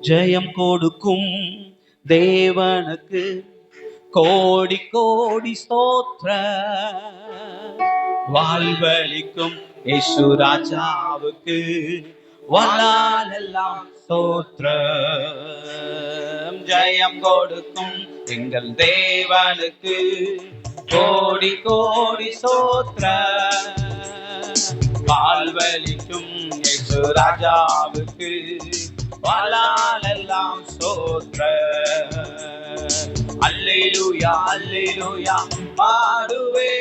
ஜெயம் கொடுக்கும் தேவனுக்கு கோடி கோடி ஸ்தோத்திர. வாழ்வழிக்கும் யேசு ராஜாவுக்கு வல்லாலெல்லாம் ஸ்தோத்திரம் ஜெயம் கொடுக்கும் எங்கள் தேவனுக்கு கோடி கோடி சோத்ர வாழ்வழிக்கும் யேசு ராஜாவுக்கு வல்லாலெல்லாம் ஸ்தோத்திர அல்லேலூயா அல்லேலூயா பாடுவே.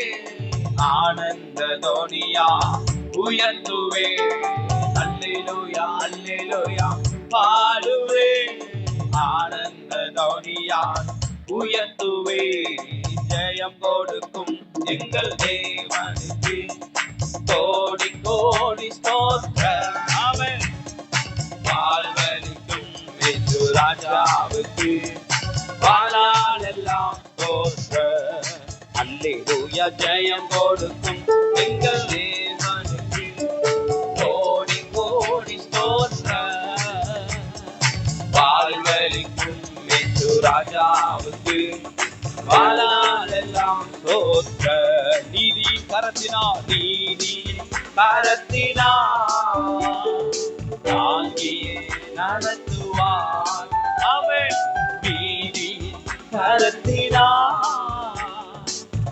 ஆனந்த தோனியா உயர்த்துவே அல்லேலூயா அல்லேலூயா பாடுவே. ஆனந்த தோனியா உயர்த்துவே ஜெயம் கொடுக்கும் எங்கள் தேவனுக்கு. கோடி கோடி ஜெயம் கொடுக்கும் எங்கள் தேவனுக்கு. கோடி கோடி வாழ்வழிக்கும் இயேசு ராஜாவுக்கு வாழாலெல்லாம் தோற்ற நீதி கரத்தினா நீதி கரத்தினா தாங்கியே நடத்துவார் அவன் நீதி கரத்தினா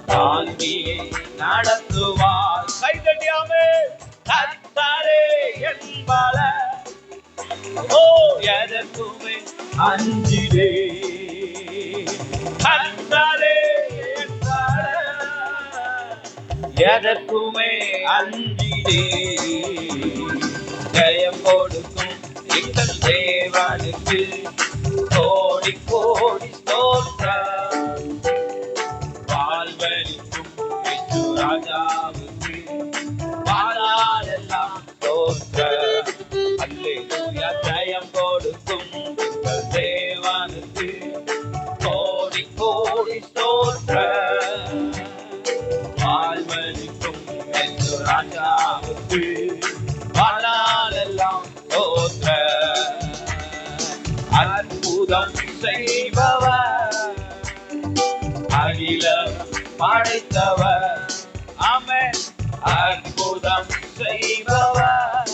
தாங்கியே நடத்துவார். கைதட்டியாமே கத்தாரே என்பால ஓ எதற்குமே அஞ்சிடே கத்தாரே என்பால எதற்குமே அஞ்சிடே வாழ்வழிக்கும் இயேசு ராஜாவுக்கு வாழாலெல்லாம் ஸ்தோத்திரம் அல்லேலூயா ஜெயம் கொடுக்கும் எங்கள் தேவனுக்கு கோடி கோடி வாழ்வழிக்கும் ராஜாவுக்கு அற்புதம் செய்பவர் அகிலம் படைத்தவர். ஆமென். அற்புதம் செய்பவர்.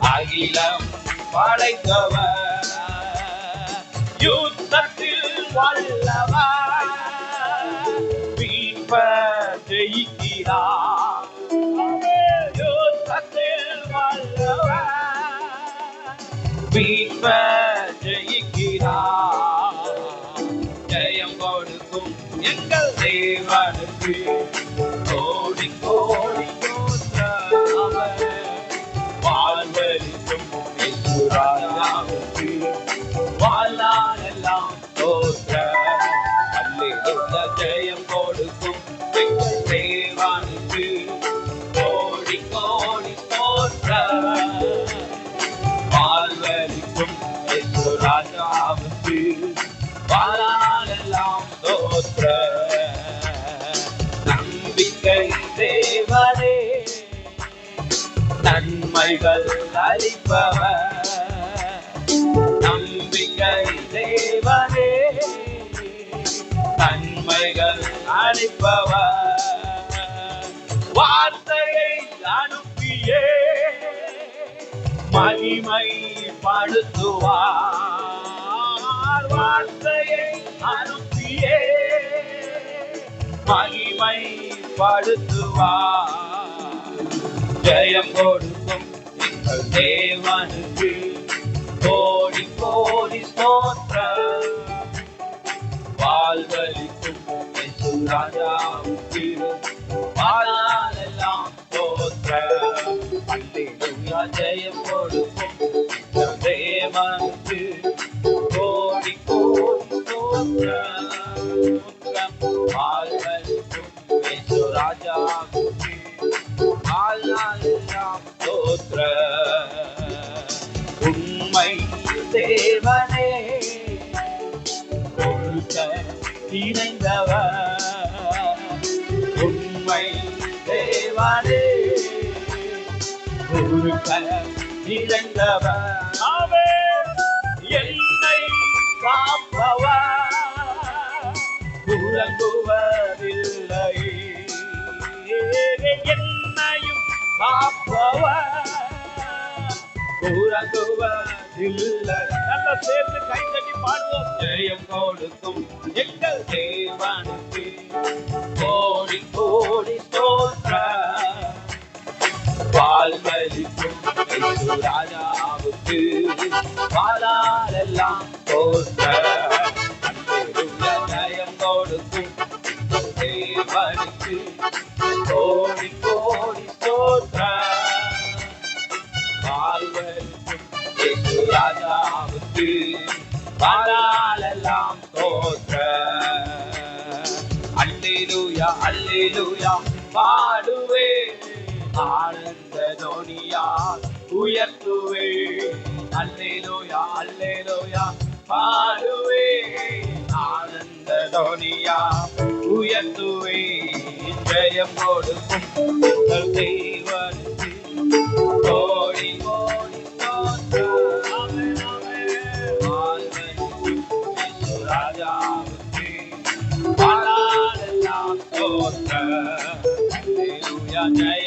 அகிலம் படைத்தவர். யுத்தத்தில் வல்லவர். ஜெயம் கொடுக்கும் எங்கள் தேவனுக்கு. கோடி கோடி வாழ்வழிக்கும் ராஜாவுக்கு தோற்ற நம்பிக்கை தேவனே நன்மைகள் அளிப்பவர். நம்பிக்கை நன்மைகள் அளிப்பவர் வார்த்தையை அனுப்பியே மகிமை படுத்துவார் வார்த்தையை அனுப்பியே மகிமை படுத்துவார் ஜெயம் கொடுக்கும் தேவனு. ராஜாவுக்கு வாழாலெல்லாம் ஸ்தோத்திரம் அல்லேலூயா ஜெயம் கொடுக்கும் எங்கள் தேவனுக்கு கோடி கோடி ஸ்தோத்திரம் வாழ்வழிக்கும் ராஜாவுக்கு வாழ்நாளெல்லாம் ஸ்தோத்திரம் உண்மை தேவனே ஒழுக்க தேவானே ஒரு கல நிறைந்தவா என்னை காப்பவா உறங்குவதில்லை. என்னையும் காப்பவா உறங்குவதில்லை. நல்ல சேர்ந்து கைதட்டி பாடுவோம். ஜெயம் கொடுக்கும் எங்கள் தேவானே. கோடி கோடி ஸ்தோத்திரம் வாழ்வழிக்கும் ராஜாவுக்கு பாலாலெல்லாம் தோற்ற. அல்லேலூயா பாடுவே. ஆனந்த தோனியா உயர்த்துவே. அல்லேலூயா அல்லேலூயா பாடுவே. ஆனந்த தோனியா உயர்த்துவே. ஜெயம் கொடுக்கும் எங்கள் தேவனுக்கு போ அல்லேலூயா